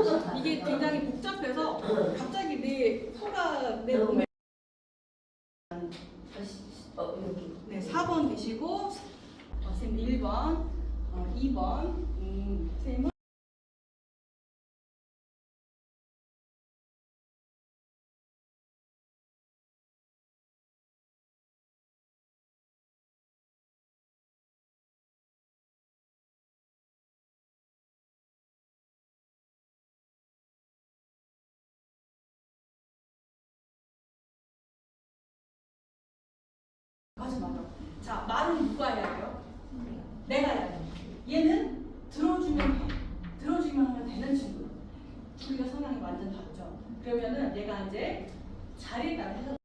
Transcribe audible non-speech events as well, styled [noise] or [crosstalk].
[laughs] 이게 굉장히 복잡해서 갑자기 내 코가 내 몸에 어 여기. 네, 4번 계시고 어, 쌤 1번, 어, 2번, 음, 맞아 맞아. 자 말은 누가 해야 돼요? 내가 해야 돼. 얘는 들어주면 해. 들어주면 하면 되는 친구. 우리가 성향이 완전 다르죠. 그러면은 얘가 이제 자리에 따라